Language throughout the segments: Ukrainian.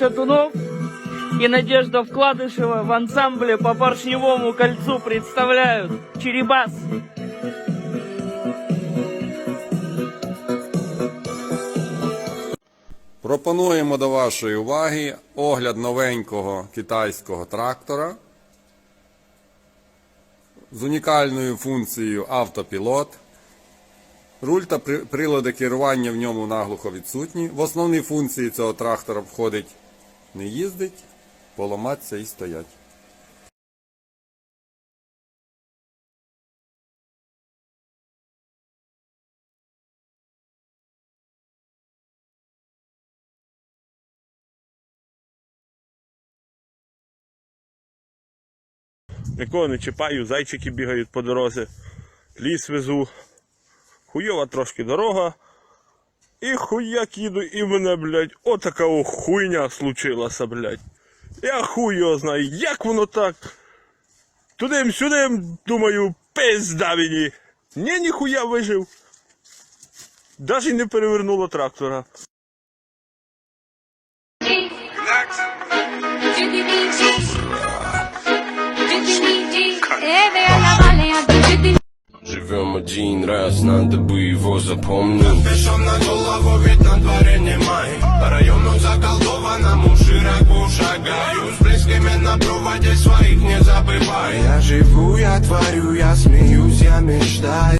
Шатунов и Надежда Вкладышева в ансамбле по поршневому кольцу представляют Черебас. Пропонуємо до вашої уваги огляд новенького китайського трактора з унікальною функцією автопілот. Руль та прилади керування в ньому наглухо відсутні. В основні функції цього трактора входить не їздить, поламатися і стоять. Нікого не чіпаю, зайчики бігають по дорозі, ліс везу. Хуйова трошки дорога. І хуяк їду, і мене, блядь, отака хуйня случилася, блядь. Я хуй його знаю, як воно так? Тудим-сюдим, думаю, пизда мені. Ні, ніхуя вижив. Даже не перевернуло трактора. A Живем один раз, надо бы его запомнить. Напишем на голову, ведь на дворе немає. По району заколдованному широко шагаю. С близкими на проводе своих не забывай Я живу, я творю, я смеюсь, я мечтаю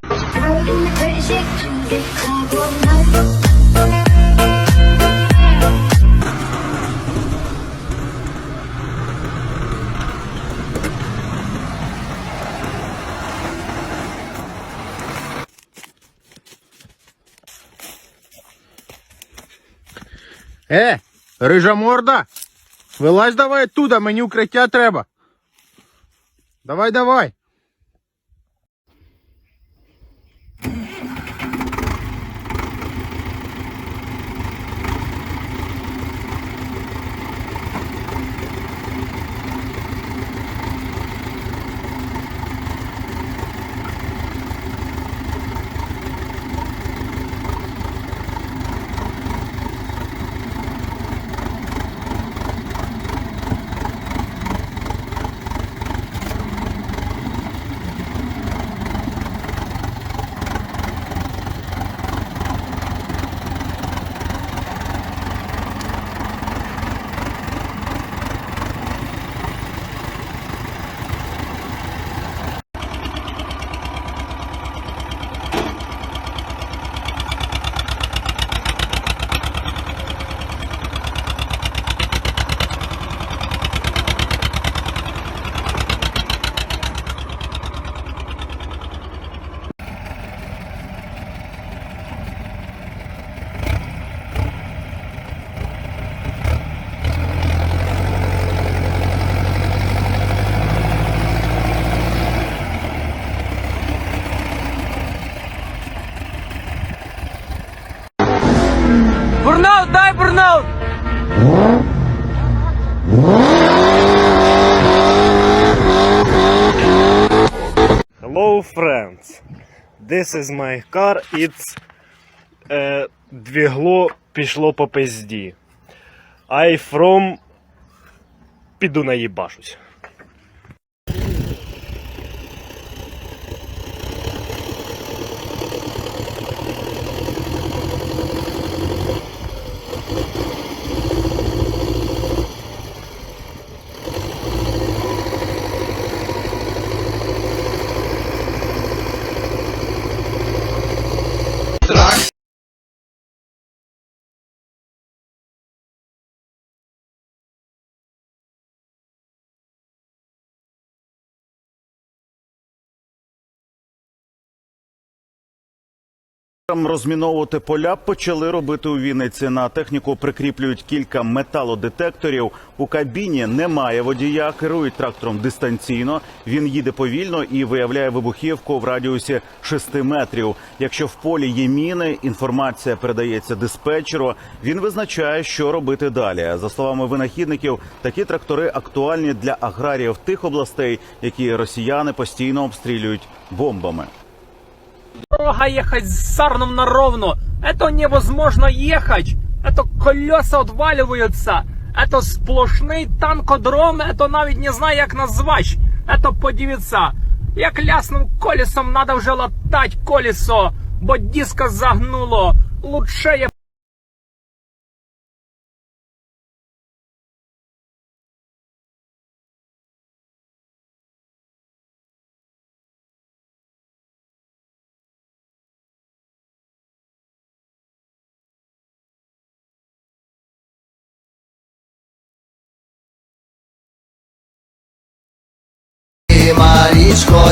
Е, рижа морда. Вилазь давай оттуда, мені укриття треба. Давай, давай. Дай бурнаут! Hello friends, this is my car, it's е, двігло пішло по пизді. I from піду наїбашусь. Там розміновувати поля почали робити у Вінниці. На техніку прикріплюють кілька металодетекторів. У кабіні немає водія, керують трактором дистанційно. Він їде повільно і виявляє вибухівку в радіусі 6 метрів. Якщо в полі є міни, інформація передається диспетчеру. Він визначає, що робити далі. За словами винахідників, такі трактори актуальні для аграріїв тих областей, які росіяни постійно обстрілюють бомбами. Дорога ехать с сарном на ровно. Это невозможно ехать. Это колеса отваливаются. Это сплошний танкодром, это навіть не знаю, як назвати. Это подивіться. Як лясним колесом надо вже латать колесо, бо диска загнуло. Лучше я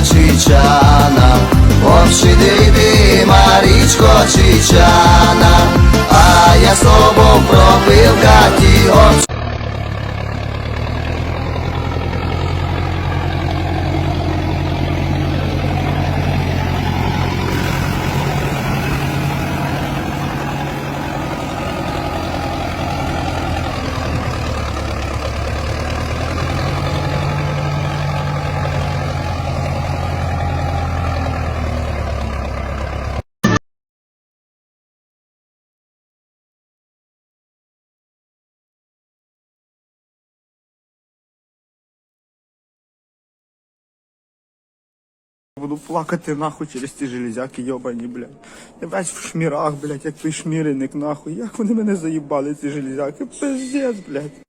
Чичана, обшиди Марічко Чичана, Буду плакати нахуй через ті железяки йобані, блядь. Я весь в шмірах, блядь, як той нахуй. Як вони мене заїбали, ці железяки? Пиздец, блядь.